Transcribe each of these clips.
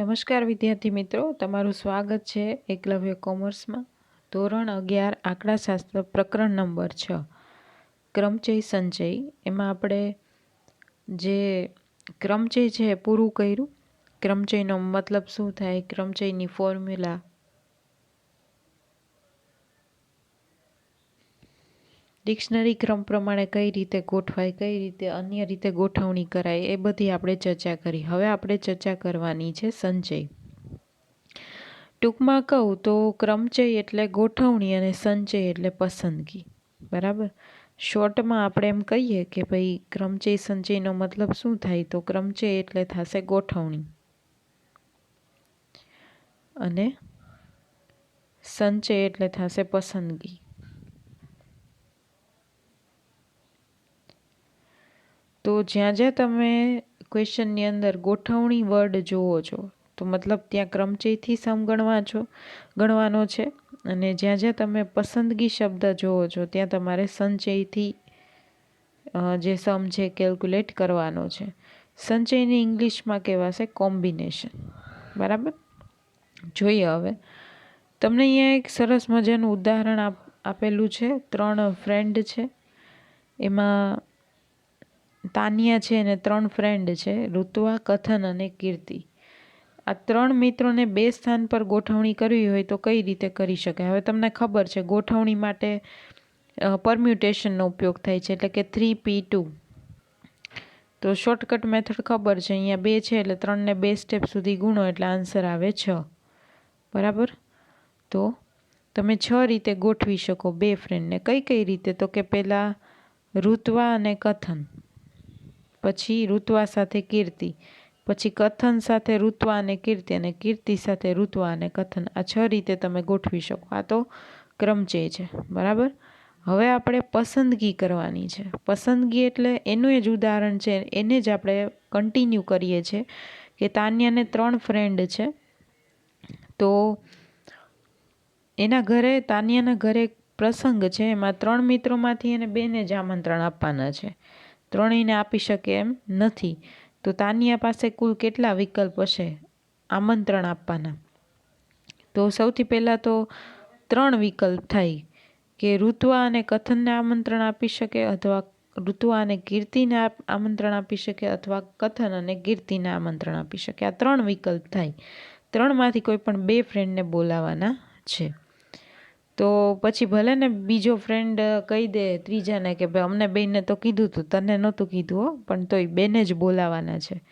નમસ્કાર વિદ્યાર્થી મિત્રો, તમારું સ્વાગત છે એકલવ્ય કોમર્સમાં. ધોરણ અગિયાર, આંકડાશાસ્ત્ર, પ્રકરણ નંબર છ. ક્રમચય સંચય. એમાં આપણે જે ક્રમચય છે એ પૂરું કર્યું. ક્રમચયનો મતલબ શું થાય? ક્રમચયની ફોર્મ્યુલા ડિક્શનરી ક્રમ પ્રમાણે કઈ રીતે ગોઠવાય, કઈ રીતે અન્ય રીતે ગોઠવણી કરાય, એ બધી આપણે ચર્ચા કરી. હવે આપણે ચર્ચા કરવાની છે સંચય. ટૂંકમાં કહું તો ક્રમચય એટલે ગોઠવણી અને સંચય એટલે પસંદગી. બરાબર? શોર્ટમાં આપણે એમ કહીએ કે ભાઈ ક્રમચય, સંચયનો મતલબ શું થાય? તો ક્રમચય એટલે થશે ગોઠવણી. અને સંચય એટલે થશે પસંદગી. તો જ્યાં જ્યાં તમે ક્વેશ્ચનની અંદર ગોઠવણી વર્ડ જુઓ છો, તો મતલબ ત્યાં ક્રમચયથી સમ ગણવા છો, ગણવાનો છે. અને જ્યાં જ્યાં તમે પસંદગી શબ્દ જુઓ છો, ત્યાં તમારે સંચયથી જે સમ છે કેલ્ક્યુલેટ કરવાનો છે. સંચયની ઇંગ્લિશમાં કહેવાશે કોમ્બિનેશન. બરાબર? જોઈએ હવે. તમને અહીંયા એક સરસ મજાનું ઉદાહરણ આપેલું છે. ત્રણ ફ્રેન્ડ છે. એમાં તાનિયા છે અને ત્રણ ફ્રેન્ડ છે, ઋતુઆ, કથન અને કીર્તિ. આ ત્રણ મિત્રોને બે સ્થાન પર ગોઠવણી કરવી હોય તો કઈ રીતે કરી શકાય? હવે તમને ખબર છે, ગોઠવણી માટે પરમ્યુટેશનનો ઉપયોગ થાય છે, એટલે કે થ્રી પી ટુ તો શોર્ટકટ મેથડ ખબર છે, અહીંયા બે છે, એટલે ત્રણને બે સ્ટેપ સુધી ગુણો, એટલે આન્સર આવે છ. બરાબર? તો તમે છ રીતે ગોઠવી શકો બે ફ્રેન્ડને કઈ કઈ રીતે? તો કે પહેલાં ઋત્વા અને કથન. પછી ઋત્વા સાથે કીર્તિ, પછી કથન સાથે ઋત્વા અને કીર્તિ અને કીર્તિ સાથે ઋત્વા અને કથન. આ છ રીતે તમે ગોઠવી શકો. આ તો ક્રમચય છે. બરાબર? હવે આપણે પસંદગી કરવાની છે. પસંદગી એટલે એનું જ ઉદાહરણ છે. એને જ આપણે કન્ટિન્યુ કરીએ છીએ કે તાન્યાને ત્રણ ફ્રેન્ડ છે. તો એના ઘરે, તાન્યાના ઘરે પ્રસંગ છે. એમાં ત્રણ મિત્રોમાંથી એને બેને જ આમંત્રણ આપવાના છે. ત્રણેયને આપી શકે એમ નથી. તો તાનિયા પાસે કુલ કેટલા વિકલ્પ હશે? આમંત્રણ આપવાના. તો સૌથી પહેલાં તો ત્રણ વિકલ્પ થાય. કે ઋત્વા અને કથનને આમંત્રણ આપી શકે અથવા ઋત્વા અને કીર્તિને આમંત્રણ આપી શકે અથવા કથન અને કીર્તિને આમંત્રણ આપી શકે. આ ત્રણ વિકલ્પ થાય. ત્રણમાંથી કોઈ પણ બે ફ્રેન્ડને બોલાવાના છે. તો પછી ભલે ને બીજો ફ્રેન્ડ કહી દે ત્રીજાને કે, ભાઈ, અમને બેનને તો કીધું હતું તને નહોતું કીધું, હો, પણ તોય બેને જ બોલાવાના છે.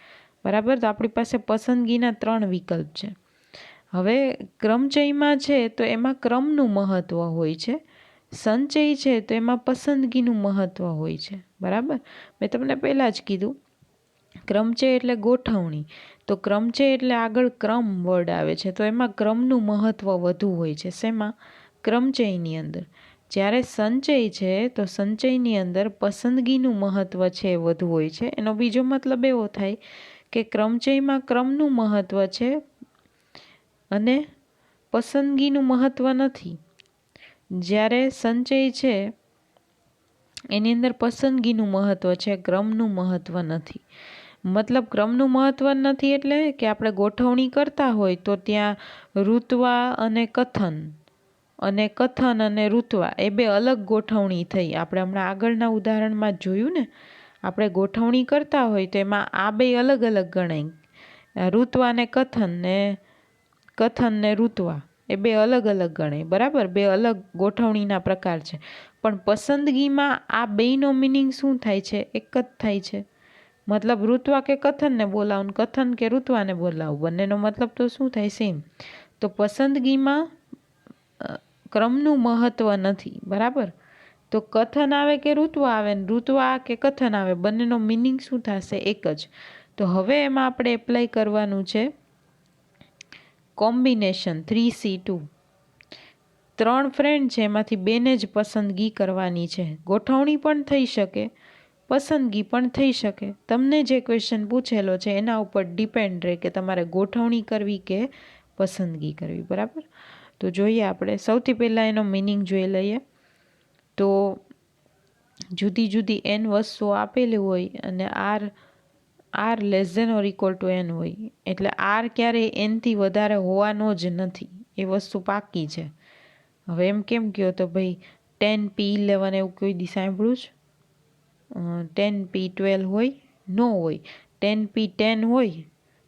બરાબર? તો આપણી પાસે પસંદગીના ત્રણ વિકલ્પ છે. હવે ક્રમચયમાં છે તો એમાં ક્રમનું મહત્ત્વ હોય છે. સંચય છે તો એમાં પસંદગીનું મહત્ત્વ હોય છે. બરાબર? મેં તમને પહેલાં જ કીધું. ક્રમચય એટલે ગોઠવણી. તો ક્રમચય એટલે આગળ ક્રમ વર્ડ આવે છે. તો એમાં ક્રમનું મહત્ત્વ વધુ હોય છે. શેમાં? ક્રમચયની અંદર. જ્યારે સંચય છે, તો સંચયની અંદર પસંદગીનું મહત્ત્વ છે, વધુ હોય છે. એનો બીજો મતલબ એવો થાય કે ક્રમચયમાં ક્રમનું મહત્ત્વ છે અને પસંદગીનું મહત્ત્વ નથી. જ્યારે સંચય છે, એની અંદર પસંદગીનું મહત્ત્વ છે, ક્રમનું મહત્ત્વ નથી. મતલબ ક્રમનું મહત્ત્વ નથી એટલે કે આપણે ગોઠવણી કરતા હોય તો ત્યાં ઋતવા અને કથન અને કથન અને ઋત્વા એ બે અલગ ગોઠવણી થઈ. આપણે હમણાં આગળના ઉદાહરણમાં જોયું ને, આપણે ગોઠવણી કરતા હોય તો એમાં આ બે અલગ અલગ ગણાય. ઋત્વા ને કથન ને કથન ને ઋત્વા એ બે અલગ અલગ ગણાય. બરાબર? બે અલગ ગોઠવણીના પ્રકાર છે. પણ પસંદગીમાં આ બેયનો મિનિંગ શું થાય છે? એક જ થાય છે. મતલબ ઋત્વા કે કથનને બોલાવું કથન કે ઋત્વાને બોલાવું બંનેનો મતલબ તો શું થાય? સેમ તો પસંદગીમાં ક્રમનું મહત્ત્વ નથી, બરાબર? તો કથન આવે કે ઋત્વ આવે? ને આ કે કથન આવે? બંનેનો મિનિંગ શું થશે? એક જ. તો હવે એમાં આપણે એપ્લાય કરવાનું છે કોમ્બિનેશન થ્રી સી ટુ ત્રણ ફ્રેન્ડ છે, એમાંથી બેને જ પસંદગી કરવાની છે. ગોઠવણી પણ થઈ શકે, પસંદગી પણ થઈ શકે. તમને જે ક્વેશ્ચન પૂછેલો છે, એના ઉપર ડિપેન્ડ રહે કે તમારે ગોઠવણી કરવી કે પસંદગી કરવી, બરાબર? તો જોઈએ આપણે. સૌથી પહેલાં એનો મિનિંગ જોઈ લઈએ. તો જુદી જુદી એન વસ્તુઓ આપેલી હોય અને R R less than or equal to N હોય. એટલે આર ક્યારેય એનથી વધારે હોવાનો જ નથી. એ વસ્તુ પાકી છે. હવે એમ કેમ કહો તો ભાઈ ટેન પી ઇલેવન એવું કોઈ દી સાંભળ્યું જ ટેન પી ટ્વેલ્વ હોય, ન હોય. ટેન પી ટેન હોય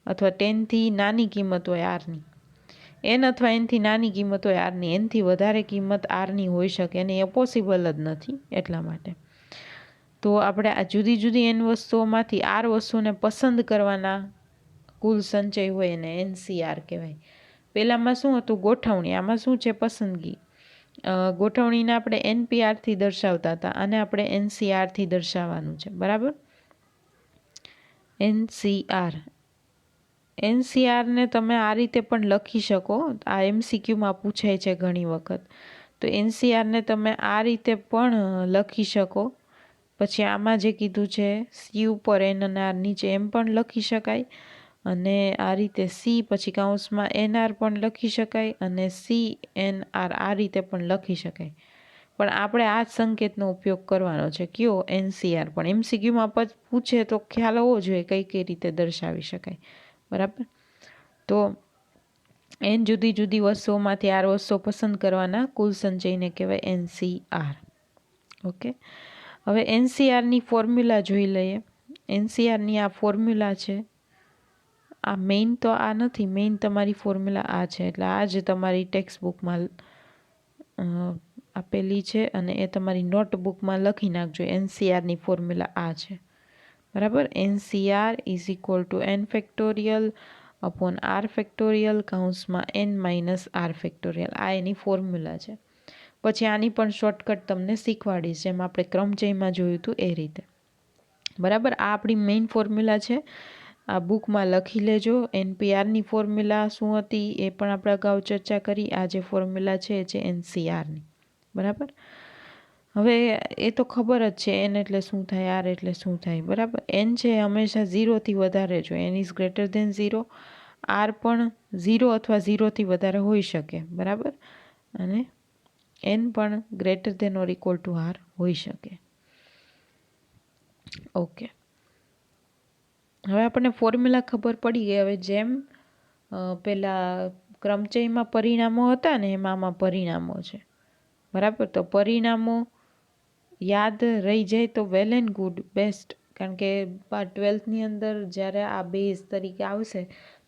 અથવા ટેનથી નાની કિંમત હોય આરની એન અથવા એનથી નાની કિંમત હોય આરની એનથી વધારે કિંમત આરની હોઈ શકે અને એ પોસિબલ જ નથી એટલા માટે. તો આપણે આ જુદી જુદી એન વસ્તુઓમાંથી આર વસ્તુને પસંદ કરવાના કુલ સંચય હોય એને એનસીઆર કહેવાય. પહેલાંમાં શું હતું? ગોઠવણી. આમાં શું છે? પસંદગી. ગોઠવણીને આપણે એનપીઆરથી દર્શાવતા હતા. અને આપણે એનસીઆરથી દર્શાવવાનું છે. બરાબર? એનસીઆર એનસીઆરને તમે આ રીતે પણ લખી શકો. આ એમસીક્યુમાં પૂછાય છે ઘણી વખત. તો એનસીઆરને તમે આ રીતે પણ લખી શકો. પછી આમાં જે કીધું છે, સી ઉપર એન અને આર નીચે એમ પણ લખી શકાય. અને આ રીતે સી પછી કાઉન્સમાં એન આર પણ લખી શકાય અને સી એન આર આ રીતે પણ લખી શકાય. પણ આપણે આ જ સંકેતનો ઉપયોગ કરવાનો છે. કયો? એનસીઆર. પણ એમસીક્યુમાં પૂછે તો ખ્યાલ હોવો જોઈએ કઈ કઈ રીતે દર્શાવી શકાય. બરાબર? તો એન જુદી જુદી વસ્તુઓમાંથી આર વસ્તુઓ પસંદ કરવાના કુલ સંચયને કહેવાય એનસીઆર. ઓકે? હવે એનસીઆરની ફોર્મ્યુલા જોઈ લઈએ. એનસીઆરની આ ફોર્મ્યુલા છે. આ મેઇન તો આ નથી મેઇન તમારી ફોર્મ્યુલા આ છે. એટલે આ જ તમારી ટેક્સ્ટ બુકમાં આપેલી છે અને એ તમારી નોટબુકમાં લખી નાખજો. એનસીઆરની ફોર્મ્યુલા આ છે. બરાબર? NCR is equal to N factorial upon R factorial કાઉન્સમાં N minus R factorial આ એની ફોર્મ્યુલા છે. પછી આની પણ શોર્ટકટ તમને શીખવાડીશ જેમ આપણે ક્રમચયમાં જોયું હતું એ રીતે. બરાબર? આ આપણી મેઇન ફોર્મ્યુલા છે. આ બુકમાં લખી લેજો. એનપીઆરની ફોર્મ્યુલા શું હતી એ પણ આપણે અગાઉ ચર્ચા કરી. આ જે ફોર્મ્યુલા છે એ છે એનસીઆરની બરાબર? હવે એ તો ખબર જ છે એન એટલે શું થાય આર એટલે શું થાય, બરાબર? એન છે હંમેશા ઝીરોથી વધારે જો N is greater than zero R પણ ઝીરો અથવા ઝીરોથી વધારે હોઈ શકે, બરાબર? અને એન પણ greater than or equal to R હોઈ શકે. ઓકે હવે આપણને ફોર્મ્યુલા ખબર પડી ગઈ, હવે જેમ પેલા ક્રમચયમાં પરિણામો હતા ને, એમાં આમાં પરિણામો છે. બરાબર? તો પરિણામો યાદ રહી જાય તો વેલ એન્ડ ગુડ બેસ્ટ કારણ કે ટ્વેલ્થની અંદર જ્યારે આ બેઝ તરીકે આવશે,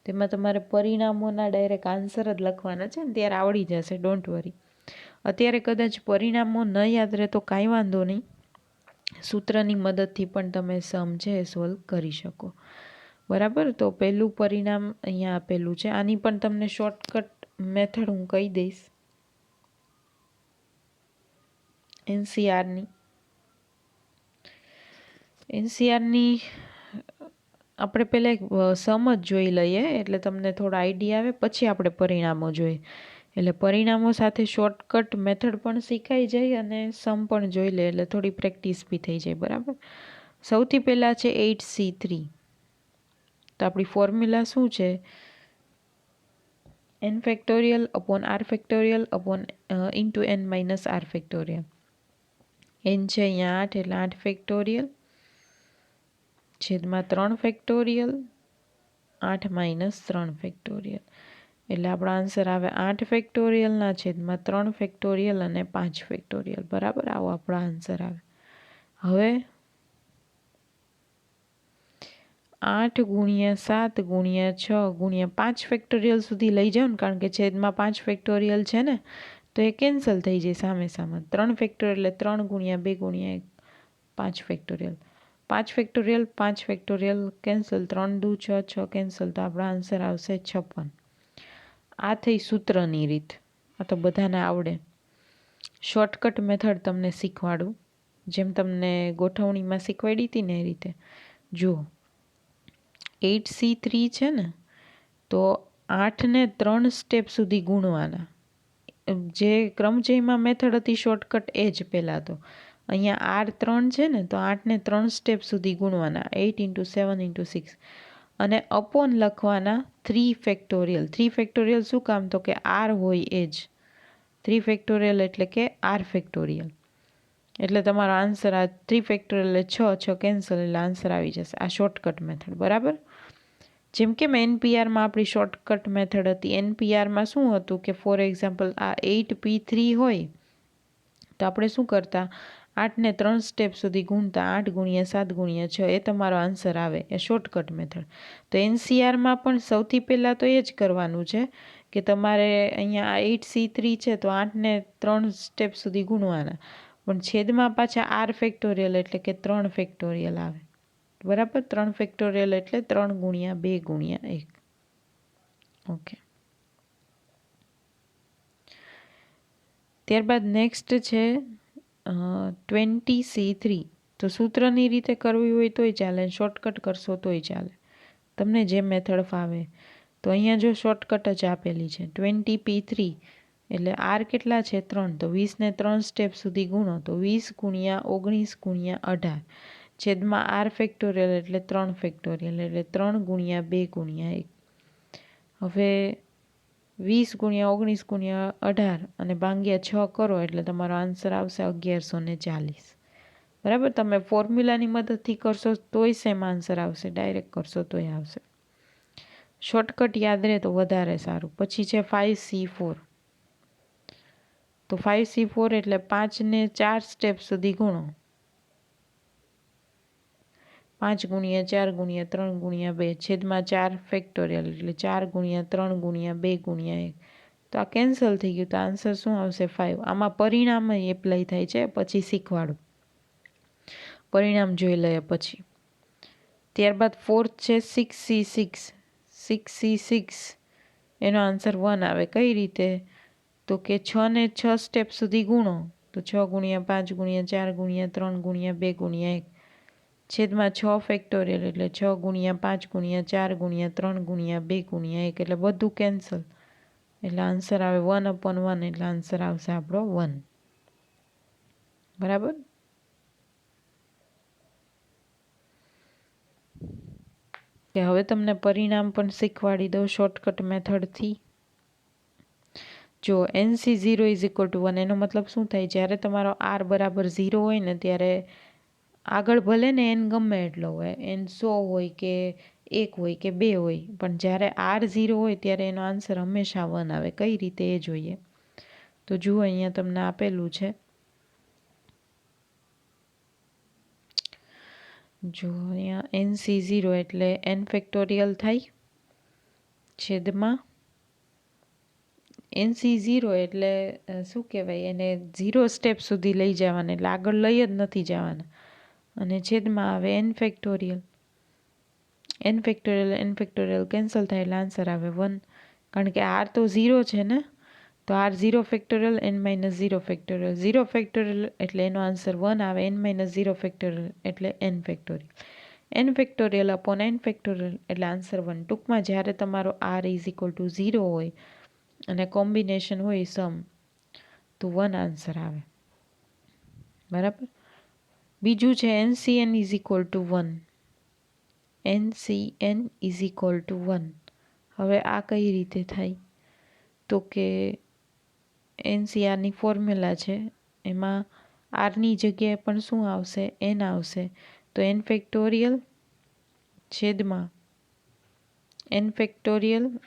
તેમાં તમારે પરિણામોના ડાયરેક્ટ આન્સર જ લખવાના છે ને, ત્યારે આવડી જશે ડોન્ટ વરી અત્યારે કદાચ પરિણામો ન યાદ રહે તો કાંઈ વાંધો નહીં. સૂત્રની મદદથી પણ તમે સમ છે એ સોલ્વ કરી શકો. બરાબર? તો પહેલું પરિણામ અહીંયા આપેલું છે. આની પણ તમને શોર્ટકટ મેથડ હું કહી દઈશ. એનસીઆરની એનસીઆરની, આપણે પહેલાં એક સમ જ જોઈ લઈએ, એટલે તમને થોડા આઈડિયા આવે, પછી આપણે પરિણામો જોઈએ. એટલે પરિણામો સાથે શોર્ટકટ મેથડ પણ શીખાઈ જાય અને સમ પણ જોઈ લે, એટલે થોડી પ્રેક્ટિસ બી થઈ જાય, બરાબર? સૌથી પહેલાં છે એઇટ સી થ્રી તો આપણી ફોર્મ્યુલા શું છે? N factorial upon R factorial upon into N minus R factorial N છે અહીંયા આઠ, એટલે આઠ ફેક્ટોરિયલ છેદમાં ત્રણ ફેક્ટોરિયલ, આઠ માઇનસ ત્રણ ફેક્ટોરિયલ. એટલે આપણો આન્સર આવે આઠ ફેક્ટોરિયલના છેદમાં ત્રણ ફેક્ટોરિયલ અને પાંચ ફેક્ટોરિયલ. બરાબર? આવો આપણો આન્સર આવે. હવે આઠ ગુણ્યા સાત ગુણ્યા છ ગુણ્યા પાંચ ફેક્ટોરિયલ સુધી લઈ જાઓ ને, કારણ કે છેદમાં પાંચ ફેક્ટોરિયલ છે ને, તો એ કેન્સલ થઈ જાય સામે સામે. ત્રણ ફેક્ટોરિયલ એટલે ત્રણ ગુણ્યા બે ગુણ્યા એક, પાંચ ફેક્ટોરિયલ. પાંચ ફેક્ટોરિયલ પાંચ ફેક્ટોરિયલ કેન્સલ ત્રણ દુ, છ છ કેન્સલ તો આપણો આન્સર આવશે છપ્પન. આ થઈ સૂત્રની રીત. આ તો બધાને આવડે. શોર્ટકટ મેથડ તમને શીખવાડું. જેમ તમને ગોઠવણીમાં શીખવાડી હતી ને એ રીતે. જુઓ. એટ સી થ્રી છે ને, તો આઠને ત્રણ સ્ટેપ સુધી ગુણવાના. જે ક્રમજયમાં મેથડ હતી શોર્ટકટ એ જ પહેલાં તો. અહીંયા આર ત્રણ છે ને, તો આઠને ત્રણ સ્ટેપ સુધી ગુણવાના eight into seven into six અને અપોન લખવાના થ્રી ફેક્ટોરિયલ થ્રી ફેક્ટોરિયલ શું કામ? તો કે આર હોય એ જ. થ્રી ફેક્ટોરિયલ એટલે કે આર ફેક્ટોરિયલ એટલે તમારો આન્સર આ થ્રી ફેક્ટોરિયલ છ છ કેન્સલ એટલે આન્સર આવી જશે. આ શોર્ટકટ મેથડ બરાબર? જેમ કે મેં એનપીઆરમાં આપણી શોર્ટકટ મેથડ હતી. એનપીઆરમાં શું હતું કે ફોર એક્ઝામ્પલ આ એઇટ પી થ્રી હોય, તો આપણે શું કરતા? આઠને ત્રણ સ્ટેપ સુધી ગુણતા આઠ ગુણ્યા સાત ગુણ્યા છ એ તમારો આન્સર આવે, એ શોર્ટકટ મેથડ તો એનસીઆરમાં પણ સૌથી પહેલાં તો એ જ કરવાનું છે કે તમારે અહીંયા એઇટ સી થ્રી છે તો આઠને ત્રણ સ્ટેપ સુધી ગુણવાના. પણ છેદમાં પાછા આર ફેક્ટોરિયલ એટલે કે ત્રણ ફેક્ટોરિયલ આવે. બરાબર? ત્રણ ફેક્ટોરિયલ એટલે ત્રણ ગુણ્યા બે ગુણ્યા એક. ઓકે ત્યારબાદ નેક્સ્ટ છે ટ્વેન્ટી સી થ્રી તો સૂત્રની રીતે કરવી હોય તોય ચાલે શોર્ટકટ કરશો તોય ચાલે. તમને જે મેથડ ફાવે. તો અહીંયા જો શોર્ટકટ જ આપેલી છે ટ્વેન્ટી પી થ્રી એટલે આર કેટલા છે? ત્રણ. તો વીસને ત્રણ સ્ટેપ સુધી ગુણો, તો વીસ ગુણ્યા ઓગણીસ ગુણ્યા અઢાર. છેદમાં આર ફેક્ટોરિયલ એટલે ત્રણ ફેક્ટોરિયલ એટલે ત્રણ ગુણ્યા બે ગુણ્યા એક. હવે વીસ ગુણ્યા ઓગણીસ ગુણ્યા અઢાર અને ભાંગ્યા છ કરો એટલે તમારો આન્સર આવશે અગિયારસો ને ચાલીસ. બરાબર? તમે ફોર્મ્યુલાની મદદથી કરશો તોય સેમ આન્સર આવશે ડાયરેક્ટ કરશો તોય આવશે. શોર્ટકટ યાદ રહે તો વધારે સારું. પછી છે ફાઇવ સી ફોર તો ફાઇવ સી ફોર એટલે પાંચને ચાર સ્ટેપ સુધી ગુણો. પાંચ ગુણ્યા ચાર ગુણ્યા ત્રણ ગુણ્યા બે છેદમાં ચાર ફેક્ટોરિયલ એટલે ચાર ગુણ્યા ત્રણ ગુણ્યા બે ગુણ્યા એક. તો આ કેન્સલ થઈ ગયું, તો આન્સર શું આવશે? ફાઇવ આમાં પરિણામ એપ્લાય થાય છે, પછી શીખવાડું. પરિણામ જોઈ લઈએ પછી. ત્યારબાદ ફોર્થ છે six C six six C six એનો આન્સર વન આવે. કઈ રીતે? તો કે છ ને છ સ્ટેપ સુધી ગુણો. તો છ ગુણ્યા પાંચ ગુણ્યા ચાર ગુણ્યા ત્રણ ગુણ્યા બે ગુણ્યા એક. છેદમાં છ ફેક્ટોરિયલ એટલે છ ગુણ્યા પાંચ ગુણ્યા ચાર ગુણ્યા ત્રણ ગુણ્યા બે ગુણ્યા એક એટલે બધું કેન્સલ એટલે આન્સર આવે વન અપોન વન એટલે આન્સર આવશે આપણો વન બરાબર? કે હવે તમને પરિણામ પણ શીખવાડી દઉં શોર્ટકટ મેથડથી. જો NC zero is equal to one એનો મતલબ શું થાય? જ્યારે તમારો આર બરાબર ઝીરો હોય ને, ત્યારે આગળ ભલે ને એન ગમે એટલો હોય, એન સો હોય કે એક હોય કે બે હોય, પણ જ્યારે આર ઝીરો હોય ત્યારે એનો આન્સર હંમેશા વન આવે, કઈ રીતે એ જોઈએ. તો જુઓ, અહીંયા તમને આપેલું છે. જો અહીંયા એન સી ઝીરો એટલે એન ફેક્ટોરિયલ થાય છેદમાં. એન સી ઝીરો એટલે શું કહેવાય, એને ઝીરો સ્ટેપ સુધી લઈ જવાના, એટલે આગળ લઈ જ નથી જવાના. અને છેદમાં આવે N factorial N factorial N factorial cancel થાય એટલે આન્સર આવે વન કારણ કે આર તો ઝીરો છે ને? તો R zero factorial N minus zero factorial zero factorial એટલે એનો આન્સર વન આવે એન માઇનસ ઝીરો ફેક્ટોરિયલ એટલે N factorial N factorial upon N factorial એટલે આન્સર વન ટૂંકમાં જ્યારે તમારો R is equal to zero હોય અને કોમ્બિનેશન હોય સમ તો વન આન્સર આવે. બરાબર? બીજું છે N C N is equal to one N C N is equal to one હવે આ કઈ રીતે થાય? તો કે એનસીઆરની ફોર્મ્યુલા છે, એમાં આરની જગ્યાએ પણ શું આવશે? એન આવશે. તો એન ફેક્ટોરિયલ છેદમાં N factorial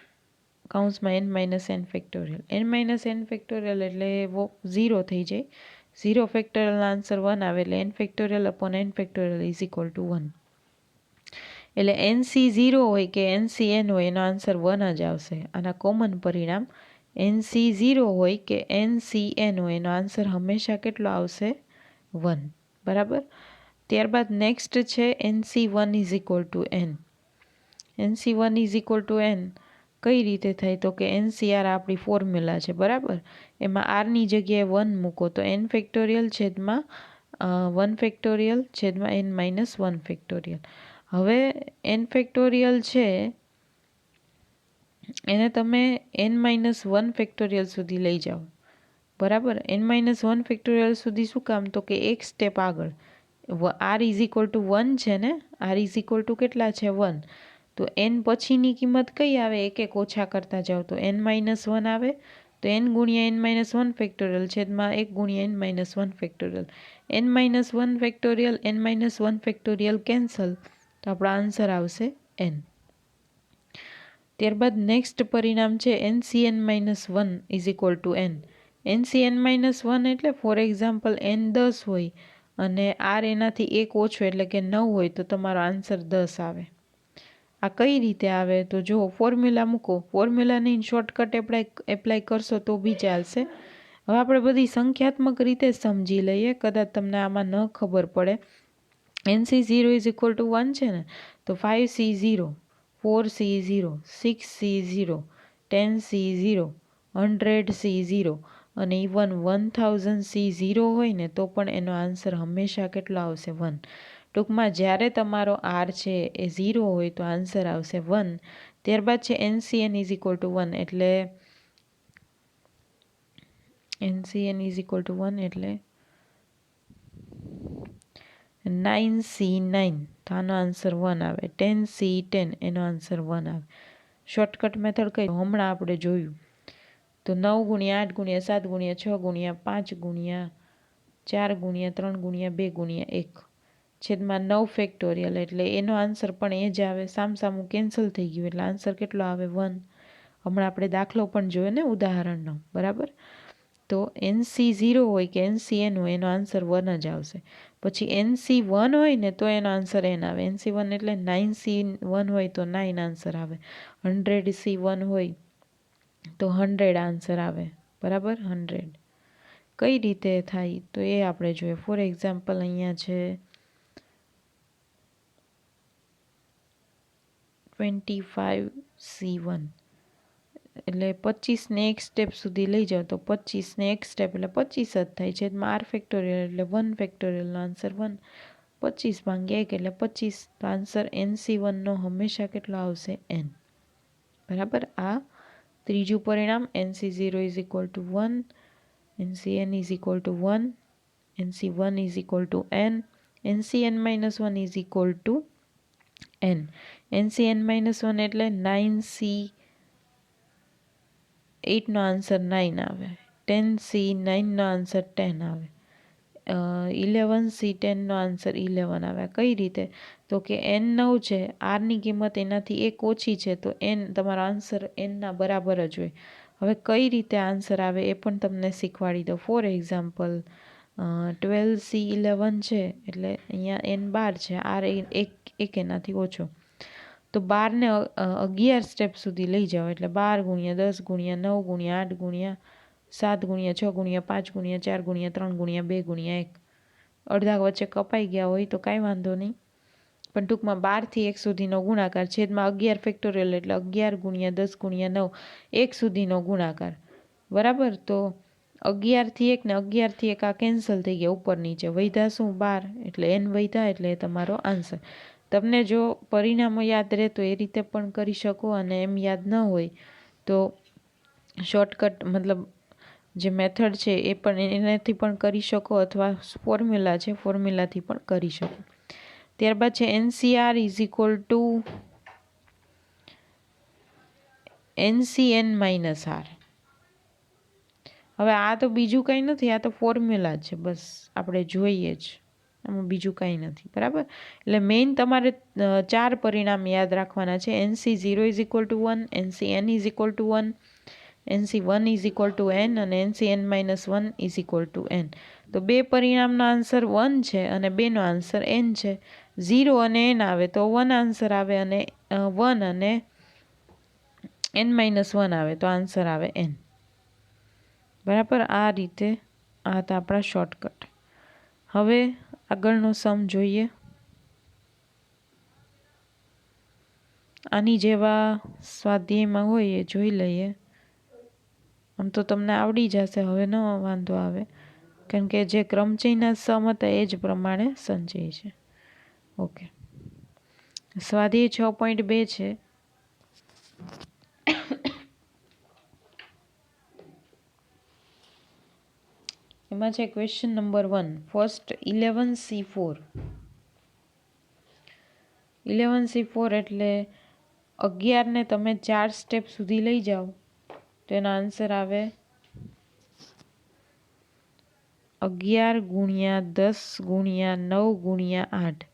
કાઉન્સમાં N minus N factorial N minus N factorial એટલે ઝીરો થઈ જાય. ઝીરો ફેક્ટોરિયલનો આન્સર વન આવે એટલે N factorial upon N factorial is equal to one એટલે એન સી ઝીરો હોય કે એન સી એન હોય, એનો આન્સર વન જ આવશે. આના કોમન પરિણામ એન સી ઝીરો હોય કે એન સી એન હોય, એનો આન્સર હંમેશા કેટલો આવશે? વન બરાબર? ત્યારબાદ નેક્સ્ટ છે N C one is equal to N N C one is equal to N કઈ રીતે થાય? તો કે એનસીઆર આપણી ફોર્મ્યુલા છે. બરાબર? એમાં આરની જગ્યાએ વન મૂકો તો એન ફેક્ટોરિયલ છેદમાં વન ફેક્ટોરિયલ છેદમાં એન માઇનસ વન ફેક્ટોરિયલ હવે એન ફેક્ટોરિયલ છે, એને તમે એન માઇનસ વન ફેક્ટોરિયલ સુધી લઈ જાઓ. બરાબર? એન માઇનસ વન ફેક્ટોરિયલ સુધી શું કામ? તો કે એક સ્ટેપ આગળ. R is equal to one છે ને? આર ઇઝ ઇક્વલ ટુ કેટલા છે? વન તો એન પછીની કિંમત કઈ આવે? એક એક ઓછા કરતા જાઓ તો એન માઇનસ વન આવે. તો એન ગુણ્યા એન માઇનસ વન ફેક્ટોરિયલ છેદમાં એક ગુણ્યા n minus one factorial n minus one factorial n minus one factorial cancel તો આપણો આન્સર આવશે એન ત્યારબાદ નેક્સ્ટ પરિણામ છે n C n minus one is equal to n n C n minus one એટલે ફોર એક્ઝામ્પલ એન દસ હોય અને આર એનાથી એક ઓછો એટલે કે નવ હોય તો તમારો આન્સર દસ આવે. આ કઈ રીતે આવે? તો જો ફોર્મ્યુલા મૂકો. ફોર્મ્યુલાની શોર્ટકટ એપ્લાય એપ્લાય કરશો તો બી ચાલશે. હવે આપણે બધી સંખ્યાત્મક રીતે સમજી લઈએ. કદાચ તમને આમાં ન ખબર પડે. N C zero is equal to one છે ને? તો five C zero four C zero six C zero ten C zero hundred C zero અને even one thousand C zero હોય ને, તો પણ એનો આન્સર હંમેશા કેટલો આવશે? વન ટૂંકમાં જ્યારે તમારો આર છે એ ઝીરો હોય તો આન્સર આવશે વન ત્યારબાદ છે n C n is equal to one એટલે n C n is equal to one એટલે નાઇન સી નાઇન તો આનો આન્સર વન આવે. ટેન સી ટેન એનો આન્સર વન આવે. શોર્ટકટ મેથડ કઈ? હમણાં આપણે જોયું. તો નવ ગુણ્યા આઠ ગુણ્યા સાત ગુણ્યા છ ગુણ્યા પાંચ ગુણ્યા ચાર ગુણ્યા ત્રણ ગુણ્યા બે ગુણ્યા એક. છેદમાં નવ ફેક્ટોરિયલ એટલે એનો આન્સર પણ એ જ આવે. સામસામું કેન્સલ થઈ ગયું એટલે આન્સર કેટલો આવે? વન હમણાં આપણે દાખલો પણ જોયો ને ઉદાહરણનો, બરાબર? તો એનસી ઝીરો હોય કે એનસી એન હોય, એનો આન્સર વન જ આવશે. પછી એનસી વન હોય ને, તો એનો આન્સર એન આવે. એનસી વન એટલે નાઇન સી વન હોય, તો નાઇન આન્સર આવે. હંડ્રેડ સી વન હોય, તો હંડ્રેડ આન્સર આવે. બરાબર? હંડ્રેડ કઈ રીતે થાય? તો એ આપણે જોઈએ. ફોર એક્ઝામ્પલ અહીંયા છે ટ્વેન્ટી ફાઇવ સી વન એટલે પચીસને એક સ્ટેપ સુધી લઈ જાઓ તો પચીસને એક સ્ટેપ એટલે પચીસ જ થાય. છે આર ફેક્ટોરિયલ એટલે વન ફેક્ટોરિયલનો આન્સર વન પચીસ ભાંગ્યા એક એટલે પચીસ તો આન્સર એન સી વનનો હંમેશા કેટલો આવશે? એન બરાબર? આ ત્રીજું પરિણામ n C zero is equal to one n C n is equal to one n C one is equal to n n C n minus one is equal to n n C n minus one એટલે nine C એઇટનો answer nine આવે. Ten C નાઇનનો answer ten આવે. Eleven C ટેનનો answer eleven આવે. કઈ રીતે? તો કે એન નવ છે આરની કિંમત એનાથી એક ઓછી છે, તો એન તમારો આન્સર એનના બરાબર જ હોય. હવે કઈ રીતે આન્સર આવે એ પણ તમને શીખવાડી દો for example twelve C eleven છે, એટલે અહીંયા એન બાર છે, આર એક એક એનાથી ઓછો. તો બારને અગિયાર સ્ટેપ સુધી લઈ જાઓ, એટલે બાર ગુણ્યા દસ ગુણ્યા નવ ગુણ્યા આઠ ગુણ્યા સાત ગુણ્યા છ ગુણ્યા પાંચ ગુણ્યા ચાર ગુણ્યા ત્રણ ગુણ્યા બે ગુણ્યા એક. અડધા વચ્ચે કપાઈ ગયા હોય તો કાંઈ વાંધો નહીં. પણ ટૂંકમાં બારથી એક સુધીનો ગુણાકાર, છેદમાં અગિયાર ફેક્ટોરિયલ એટલે અગિયાર ગુણ્યા દસ ગુણ્યા નવ, એક સુધીનો ગુણાકાર. બરાબર? તો અગિયારથી એક ને અગિયારથી એક આ કેન્સલ થઈ ગયા ઉપર નીચે. વૈધા શું બાર, એટલે એન વૈધા એટલે તમારો આન્સર તમને જો પરિણામો યાદ રહે તો એ રીતે પણ કરી શકો અને એમ યાદ ન હોય તો શોર્ટકટ મતલબ જે મેથડ છે એ પણ એનાથી પણ કરી શકો અથવા ફોર્મ્યુલા છે ફોર્મ્યુલાથી પણ કરી શકો. ત્યારબાદ છે n C r is equal to n C n minus r હવે આ તો બીજું કંઈ નથી, આ તો ફોર્મ્યુલા છે, બસ આપણે જોઈએ જ. આમાં બીજું કાંઈ નથી, બરાબર? એટલે મેઇન તમારે ચાર પરિણામ યાદ રાખવાના છે. N C zero is equal to one n C n is equal to one n C one is equal to n અને n C n minus one is equal to n તો બે પરિણામનો આન્સર વન છે અને બેનો answer n છે. Zero અને n આવે તો વન આન્સર આવે અને વન અને એન માઇનસ વન આવે તો આન્સર આવે એન બરાબર આ રીતે આ હતા આપણા શોર્ટકટ હવે આગળનો સમ જોઈએ. આની જેવા સ્વાધ્યાયમાં હોય એ જોઈ લઈએ. આમ તો તમને આવડી જશે, હવે ન વાંધો આવે. કારણ કે જે ક્રમચયના સમ હતા એ જ પ્રમાણે સંચય છે. ઓકે સ્વાધ્યાય છ પોઈન્ટ બે છે. એમાં છે question number one first eleven C four eleven C four એટલે અગિયારને તમે ચાર સ્ટેપ સુધી લઈ જાઓ. તો એનો આન્સર આવે અગિયાર ગુણ્યા દસ ગુણ્યા નવ ગુણ્યા આઠ.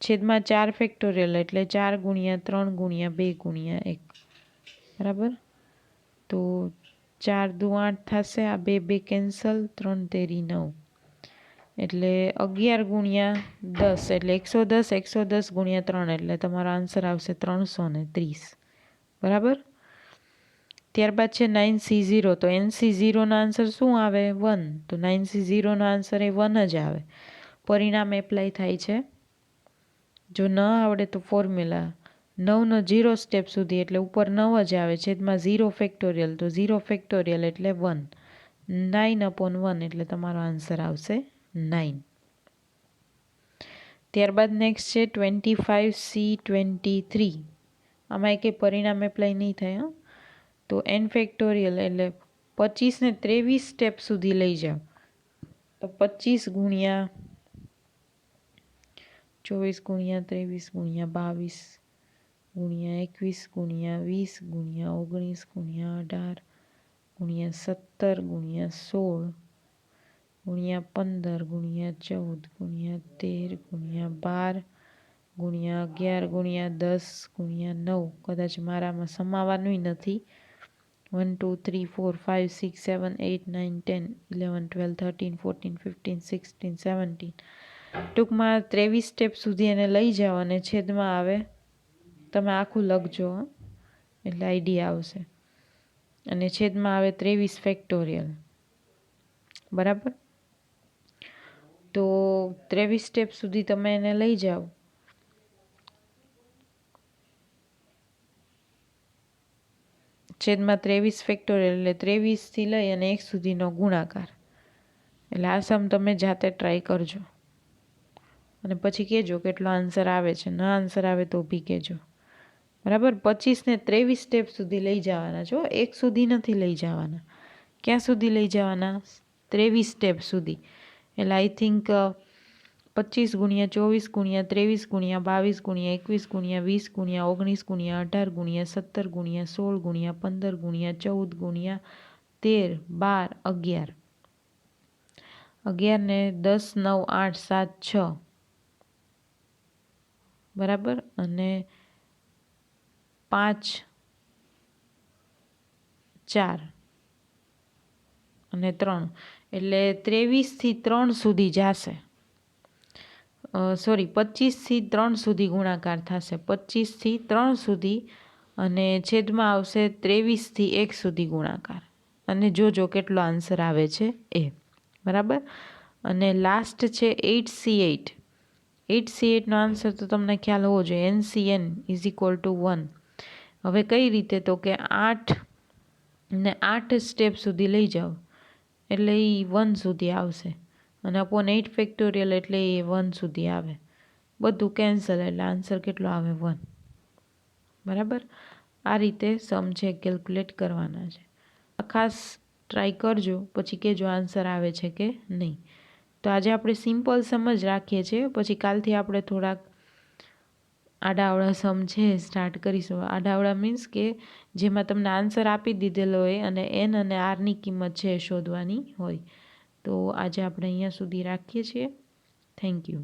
છેદમાં ચાર ફેક્ટોરિયલ એટલે ચાર ગુણ્યા ત્રણ ગુણ્યા બે ગુણ્યા એક. બરાબર? તો ચાર દુ આઠ થશે, આ બે બે કેન્સલ, ત્રણ તેરી નવ. એટલે અગિયાર ગુણ્યા દસ, એટલે એકસો દસ એકસો દસ ગુણ્યા ત્રણ, એટલે તમારો આન્સર આવશે ત્રણસો ને ત્રીસ. બરાબર? ત્યારબાદ છે નાઇન સી ઝીરો, તો એન સી ઝીરોનો આન્સર શું આવે? વન. તો નાઇન સી ઝીરોનો આન્સર એ વન જ આવે. પરિણામ એપ્લાય થાય છે. જો ન આવડે તો ફોર્મ્યુલા નવનો ઝીરો સ્ટેપ સુધી એટલે ઉપર નવ જ આવે, છેદમાં ઝીરો ફેક્ટોરિયલ તો ઝીરો ફેક્ટોરિયલ એટલે વન નાઇન અપોન વન એટલે તમારો આન્સર આવશે નાઇન ત્યારબાદ નેક્સ્ટ છે twenty five C twenty three આમાં એક પરિણામ એપ્લાય નહીં થાય તો એન ફેક્ટોરિયલ એટલે પચીસને ત્રેવીસ સ્ટેપ સુધી લઈ જાઓ. તો પચીસ ગુણ્યા ચોવીસ ગુણ્યા ત્રેવીસ ગુણ્યા બાવીસ. ગુણ્યા એકવીસ, ગુણ્યા વીસ, ગુણ્યા ઓગણીસ, ગુણ્યા અઢાર, ગુણ્યા સત્તર, ગુણ્યા સોળ, ગુણ્યા પંદર, ગુણ્યા ચૌદ, ગુણ્યા તેર, ગુણ્યા બાર, ગુણ્યા અગિયાર, ગુણ્યા દસ, ગુણ્યા નવ. કદાચ મારામાં સમાવાનું નથી. One two three four five six seven eight nine ten eleven twelve thirteen fourteen fifteen sixteen seventeen ટૂંકમાં ત્રેવીસ સ્ટેપ સુધી એને લઈ જાઓ અને છેદમાં આવે. તમે આખું લખજો એટલે આઈડિયા આવશે. અને છેદમાં આવે ત્રેવીસ ફેક્ટોરિયલ બરાબર? તો ત્રેવીસ સ્ટેપ સુધી તમે એને લઈ જાઓ. છેદમાં ત્રેવીસ ફેક્ટોરિયલ એટલે ત્રેવીસથી લઈ અને એક સુધીનો ગુણાકાર. એટલે આ સમ તમે જાતે ટ્રાય કરજો. અને પછી કહેજો કેટલો આન્સર આવે છે. ન આન્સર આવે તો બી કહેજો. બરાબર? પચીસને ત્રેવીસ સ્ટેપ સુધી લઈ જવાના. છો એક સુધી નથી લઈ જવાના. ક્યાં સુધી લઈ જવાના? ત્રેવીસ સ્ટેપ સુધી. એટલે આઈ થિંક પચીસ ગુણ્યા ચોવીસ ગુણ્યા ત્રેવીસ ગુણ્યા બાવીસ ગુણ્યા એકવીસ ગુણ્યા વીસ ગુણ્યા ઓગણીસ ગુણ્યા અઢાર ગુણ્યા સત્તર ગુણ્યા સોળ ગુણ્યા પંદર ગુણ્યા ચૌદ ગુણ્યા તેર, બાર, અગિયાર. અગિયાર ને દસ, નવ, આઠ, સાત, છ. બરાબર? અને પાંચ, ચાર અને ત્રણ. એટલે ત્રેવીસથી ત્રણ સુધી જશે. સોરી પચીસથી ત્રણ સુધી ગુણાકાર થશે. પચીસથી ત્રણ સુધી અને છેદમાં આવશે ત્રેવીસથી એક સુધી ગુણાકાર. અને જોજો કેટલો આન્સર આવે છે. એ, બરાબર? અને લાસ્ટ છે eight C eight eight C એઇટનો answer તો તમને ખ્યાલ હોવો જોઈએ. N C n is equal to one હવે કઈ રીતે તો કે આઠ ને આઠ સ્ટેપ સુધી લઈ જાઓ. એટલે એ વન સુધી આવશે. અને અપોન એઇટ ફેક્ટોરિયલ એટલે એ વન સુધી આવે. બધું કેન્સલ એટલે આન્સર કેટલો આવે? વન બરાબર? આ રીતે સમ છે કેલ્ક્યુલેટ કરવાના છે. આ ખાસ ટ્રાય કરજો, પછી કહેજો આન્સર આવે છે કે નહીં. તો આજે આપણે સિમ્પલ સમ જ રાખીએ છીએ. પછી કાલથી આપણે થોડાક આડાવડા સમ છે સ્ટાર્ટ કરીશું. આડાવડા મીન્સ કે જેમાં તમને આન્સર આપી દીધેલો હોય અને એન અને આરની કિંમત છે શોધવાની હોય. તો આજે આપણે અહીંયા સુધી રાખીએ છીએ. Thank you